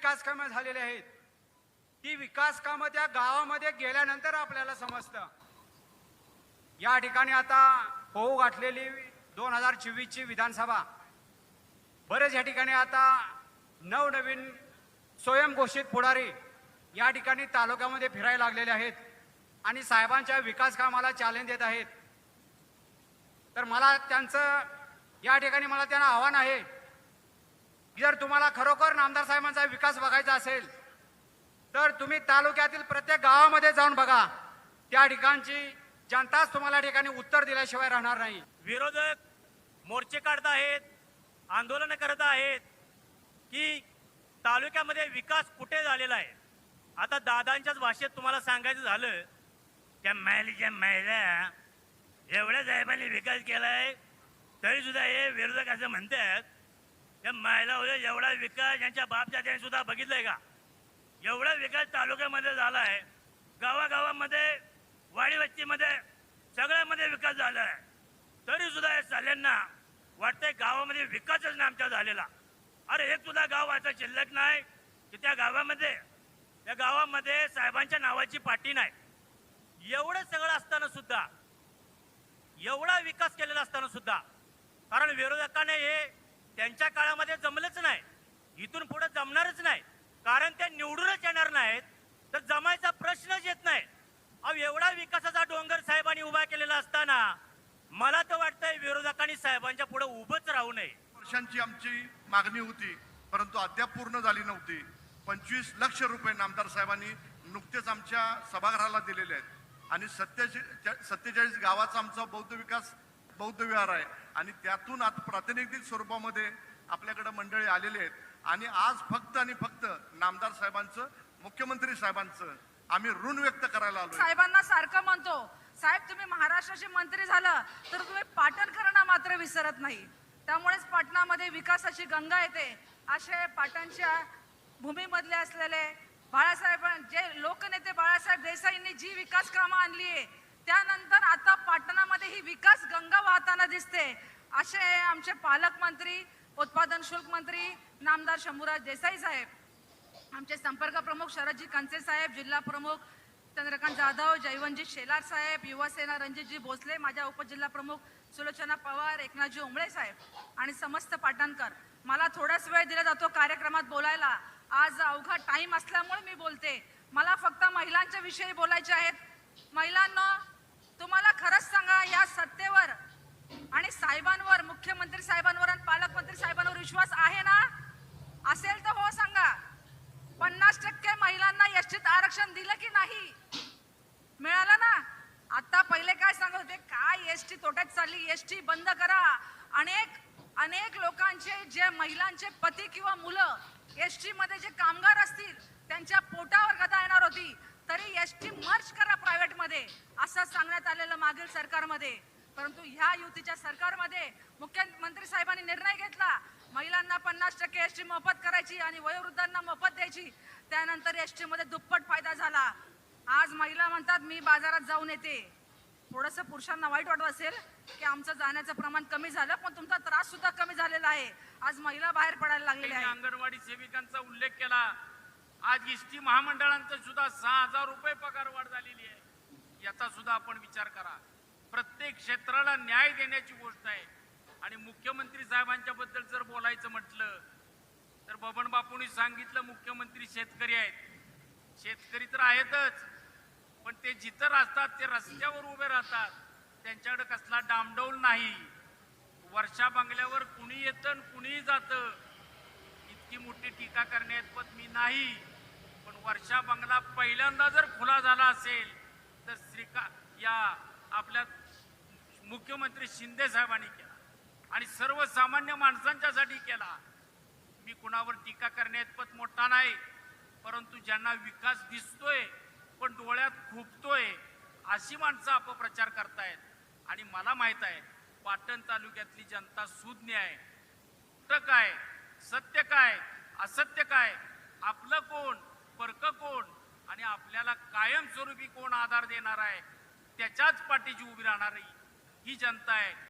विकास कामं झालेली आहेत. ती विकास कामं त्या गावामध्ये गेल्यानंतर आपल्याला समजतं. या ठिकाणी आता होऊ गाठलेली दोन हजार चोवीसची विधानसभा. बरेच या ठिकाणी आता नवनवीन स्वयंघोषित पुढारी या ठिकाणी तालुक्यामध्ये फिरायला लागलेले आहेत आणि साहेबांच्या विकास कामाला चॅलेंज देत आहेत. तर मला त्यांचं या ठिकाणी मला त्यांना आव्हान आहे जर तुम्हाला खरोखर नामदार साहेबांचा विकास बघायचा असेल तर तुम्ही तालुक्यातील प्रत्येक गावामध्ये जाऊन बघा. त्या ठिकाणची जनताच तुम्हाला ठिकाणी उत्तर दिल्याशिवाय राहणार नाही. विरोधक मोर्चे काढत आहेत आंदोलन करत आहेत की तालुक्यामध्ये विकास कुठे झालेला आहे? आता दादांच्याच भाषेत तुम्हाला सांगायचं झालं त्या महिलेच्या महिला एवढ्या साहेबांनी विकास केलाय तरी सुद्धा हे विरोधक असं म्हणतात या महिला होत्या एवढा विकास यांच्या बापजात्याने सुद्धा बघितलाय का? एवढा विकास तालुक्यामध्ये झाला आहे गावागावामध्ये वाडी वस्तीमध्ये सगळ्यामध्ये विकास झालाय. तरी सुद्धा या साल्यांना वाटतंय गावामध्ये विकासच नाही आमच्या झालेला. अरे एक सुद्धा गाव असं शिल्लक नाही की त्या गावामध्ये त्या गावामध्ये साहेबांच्या नावाची पाटी नाही. एवढं सगळं असताना सुद्धा एवढा विकास केलेला असताना सुद्धा कारण विरोधकाने हे त्यांच्या काळामध्ये जमलंच नाही. इथून पुढे जमणारच नाही. कारण ते निवडूनच येणार नाहीत. तर जमायचा प्रश्नच येत नाही. अव एवढा विकासाचा डोंगर साहेबांनी उभा केलेला असताना मला तर वाटतंय विरोधकांनी साहेबांच्या पुढे उभंच राहू नये. वर्षांची आमची मागणी होती परंतु अद्याप पूर्ण झाली नव्हती. पंचवीस लक्ष रुपये नामदार साहेबांनी नुकतेच आमच्या सभागृहाला दिलेले आहेत. आणि सत्तेचाळीस सत्तेचाळीस गावाचा आमचा बौद्ध विकास बौद्ध विहार आहे. आणि त्यातून आता प्रातिनिधिक स्वरूपामध्ये आपल्याकडे मंडळी आलेले आहेत. आणि आज फक्त आणि फक्त नामदार साहेबांचं मुख्यमंत्री साहेबांचं आम्ही ऋण व्यक्त करायला आलो साहेबांना सारखं म्हणतो साहेब तुम्ही महाराष्ट्राचे मंत्री झालं तर तुम्ही पाटणकरांना मात्र विसरत नाही. त्यामुळेच पाटणामध्ये विकासाची गंगा येते. असे पाटणच्या भूमीमधले असलेले बाळासाहेब जे लोकनेते बाळासाहेब देसाईंनी जी विकास कामं आणली आहे त्यानंतर आता पाटणा ही विकास गंगा वाहताना दिसते. असे आमचे पालकमंत्री उत्पादन शुल्क मंत्री नामदार शंभूराज देसाई साहेब आमचे संपर्क प्रमुख शरदजी कंचे साहेब जिल्हा प्रमुख चंद्रकांत जाधव जयवंतजी शेलार साहेब युवासेना रणजितजी भोसले माझ्या उपजिल्हा प्रमुख सुलोचना पवार एकनाथजी उमळे साहेब आणि समस्त पाटणकर. मला थोडाच वेळ दिला जातो कार्यक्रमात बोलायला. आज अवघा टाईम असल्यामुळे मी बोलते. मला फक्त महिलांच्या विषयी बोलायचे आहेत. महिलांना तुम्हाला खरंच सांगा या सत्तेवर आणि साहेबांवर मुख्यमंत्री साहेबांवर आणि पालकमंत्री साहेबांवर विश्वास आहे ना? असेल तर हो सांगा. पन्नास टक्के महिलांना एसटीत आरक्षण दिलं की नाही? मिळालं ना? आता पहिले काय सांगत होते? काय एसटी तोट्यात चालली? एसटी बंद करा. अनेक अनेक लोकांचे जे महिलांचे पती किंवा मुलं एसटी मध्ये जे कामगार असतील त्यांच्या पोटावर गदा येणार होती. तरी एस टी मर्ज करा प्रायव्हेटमध्ये असं सांगण्यात आलेलं मागील सरकारमध्ये. परंतु ह्या युतीच्या सरकारमध्ये मुख्यमंत्री साहेबांनी निर्णय घेतला. महिलांना पन्नास टक्के एस टी मोफत करायची आणि वयोवृद्धांना मोफत द्यायची. त्यानंतर एसमध्ये दुप्पट फायदा झाला. आज महिला म्हणतात मी बाजारात जाऊन येते. थोडंसं पुरुषांना वाईट वाटत असेल की आमचं जाण्याचं प्रमाण कमी झालं पण तुमचा त्रास सुद्धा कमी झालेला आहे. आज महिला बाहेर पडायला लागलेल्या आहे अंगणवाडी सेविकांचा उल्लेख केला. आज इष्टी महामंडळांचं सुद्धा सहा हजार रुपये पगार वाढ झालेली आहे. याचा सुद्धा आपण विचार करा. प्रत्येक क्षेत्राला न्याय देण्याची गोष्ट आहे. आणि मुख्यमंत्री साहेबांच्या बद्दल जर बोलायचं म्हटलं तर बबन बापूंनी सांगितलं मुख्यमंत्री शेतकरी आहेत. शेतकरी तर आहेतच पण ते जिथं राहतात ते रस्त्यावर उभे राहतात. त्यांच्याकडे कसला डामडौल नाही. वर्षा बंगल्यावर कुणी येतं आणि कुणीही जातं. इतकी मोठी टीका करण्यात मी नाही. पण वर्षा बंगला पहिल्यांदा जर खुला झाला असेल तर श्रीका या आपल्या मुख्यमंत्री शिंदे साहेबांनी केला आणि सर्वसामान्य माणसांच्यासाठी केला. मी कुणावर टीका करण्यात मोठा नाही परंतु ज्यांना विकास दिसतोय पण डोळ्यात खुपतोय अशी माणसं अपप्रचार करतायत. आणि मला माहीत आहे पाटण तालुक्यातली जनता सुज्ञ आहे. कुठं काय? सत्य काय? असत्य काय? आपलं कोण? संपर्क कोण आणि आपल्याला कायमस्वरूपी कोण आधार देणार आहे? त्याच्याच पाठीची उभी राहणारी ही जनता आहे.